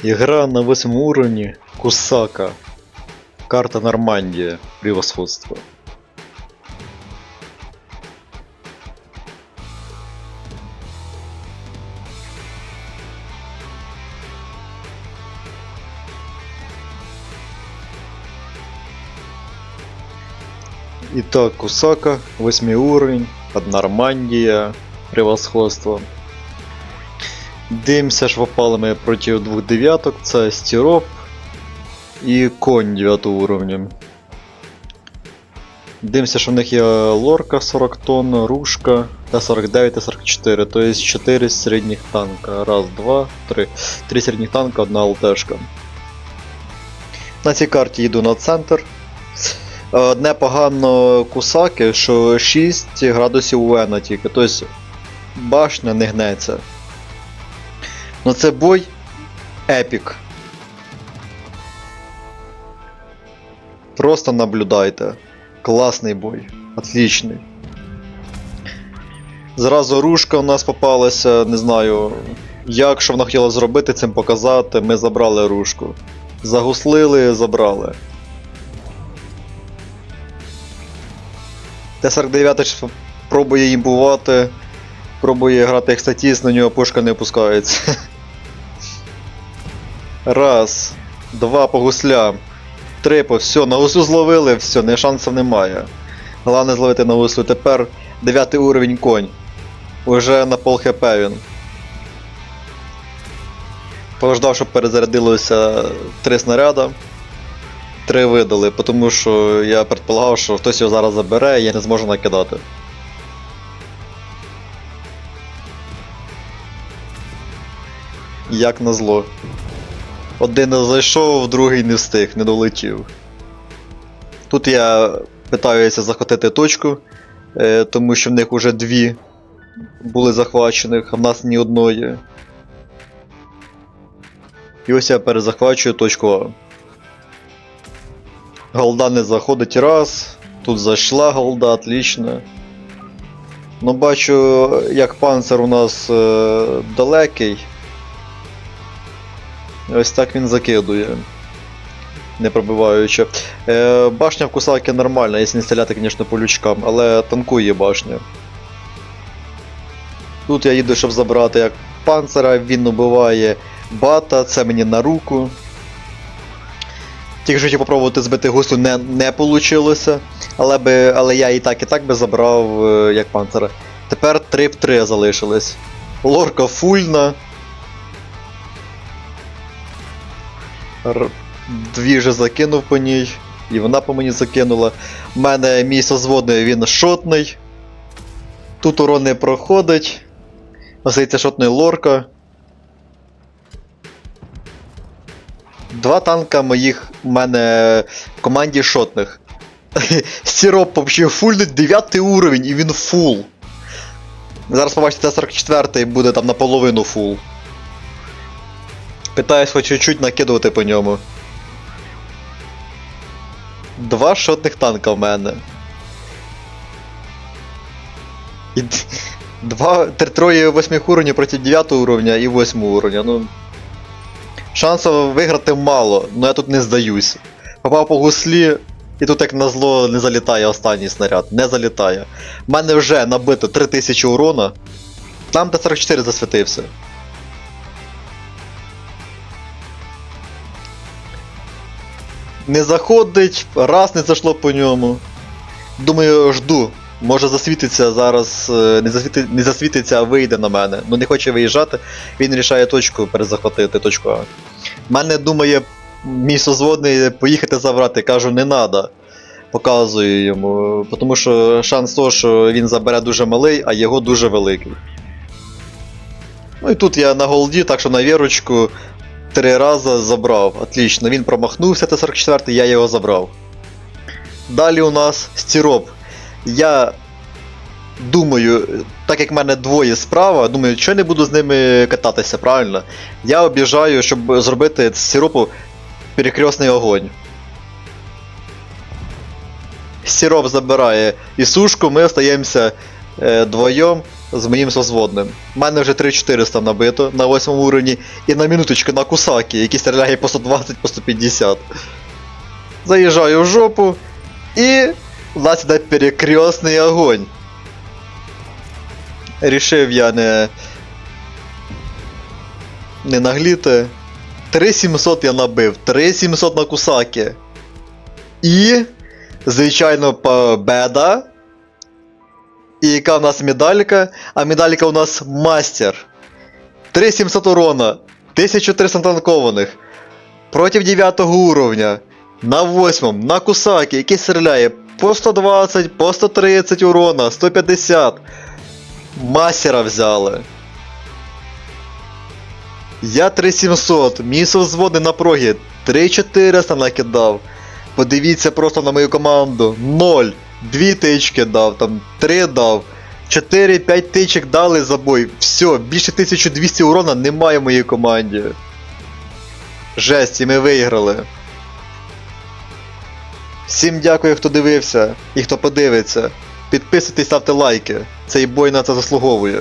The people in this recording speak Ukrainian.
Игра на восьмом уровне Кусака. Карта Нормандия. Превосходство. Итак, Кусака, восьмой уровень, под Нормандия, превосходство. Дивимося ж вопалими проти двох дев'яток, це стіроп і конь 9 уровня. Дивимося, що в них є лорка 40 тонн, рушка Т-49 та 44, тобто 4 середніх танка. Раз, два, три. Три середніх танка, одна ЛТшка. На цій карті йду на центр. Е, Одне погано кусаки, що 6 градусів Уена тільки, тобто башня не гнеться. Ну це бой епік. Просто наблюдайте. Класний бой. Отличний. Зразу рушка у нас попалася, не знаю, як що вона хотіла зробити, цим показати. Ми забрали рушку. Загуслили, забрали. Т-49 пробує імбувати, пробує грати як статіст, на нього пушка не опускається. Раз, два по гуслям. Три по все, на гуслю зловили, все, не шансів немає. Головне зловити на гуслю. Тепер 9 уровень конь. Уже на пол хп він. Пождав, щоб перезарядилося три снаряда. Три видали, тому що я предполагав, що хтось його зараз забере і я не зможу накидати. Як назло. Один зайшов, другий не встиг, не долетів. Тут я питаюся захватити точку, е, тому що в них вже дві були захвачених, а в нас ні одної. І ось я перезахвачую точку А. Голда не заходить раз. Тут зайшла голда, отлично. Ну бачу, як панцир у нас е, далекий. Ось так він закидує. Не пробиваючи. Е, башня в кусаки нормальна, якщо не стріляти, звісно, по лючкам, але танкує башня. Тут я їду, щоб забрати як панцера, він убиває бата, це мені на руку. Тільки що попробувати збити гуслю не, не вийшло, але, би, але я і так і так би забрав е, як панцера. Тепер 3 в 3 залишились. Лорка фульна. Дві вже закинув по ній, і вона по мені закинула. У мене мій созводний він шотний. Тут урон не проходить. Здається, шотний лорка. Два танка моїх у мене в команді шотних. Сіроп взагалі фульнуть 9 уровень і він фул. Зараз побачите, Т-44 буде там наполовину фул. Питаюсь хоч чуть-чуть накидувати по ньому. Два шотних танка в мене. І два, тр- троє восьмих уровнів проти 9 уровня і 8 уровня. Ну. Шансів виграти мало, але я тут не здаюсь. Попав по гуслі, і тут як назло не залітає останній снаряд. Не залітає. У мене вже набито 3000 урона. Там Т-44 засвітився. Не заходить, раз не зайшло по ньому. Думаю, жду. Може засвітиться зараз, е, не, засвіти, не засвітиться, а вийде на мене. Ну не хоче виїжджати, він рішає точку перезахватити, точку А. Мене думає мій созводний поїхати забрати, кажу, не треба. Показую йому. Тому що шанс того, що він забере дуже малий, а його дуже великий. Ну і тут я на голді, так що на вірочку три рази забрав. Отлично, він промахнувся Т-44, я його забрав. Далі у нас стіроп. Я думаю, так як в мене двоє справа, думаю, що я не буду з ними кататися, правильно? Я об'їжджаю, щоб зробити з сиропу перекресний огонь. Сироп забирає і сушку, ми остаємося е, двоєм з моїм созводним. У мене вже 3400 набито на 8 уровні і на минуточку на кусаки, який стріляє по 120 по 150. Заїжджаю в жопу і у нас іде перекресний огонь. Рішив я не. Не нагліти. 3700 я набив, 3700 на кусаки. І. Звичайно, победа. І яка в нас медалька? А медалька у нас мастер. 3700 урона, 1300 танкованих. Проти 9 уровня. На 8, на кусаки, який стріляє по 120, по 130 урона, 150. Мастера взяли. Я 3700, мій созводний на прогі 3400 накидав. Подивіться просто на мою команду. 0. 2 тички дав, там 3 дав. 4-5 тичок дали за бой. Все, більше 1200 урона немає в моїй команді. Жесть, і ми виграли. Всім дякую, хто дивився і хто подивиться. Підписуйтесь, ставте лайки. Цей бой на це заслуговує.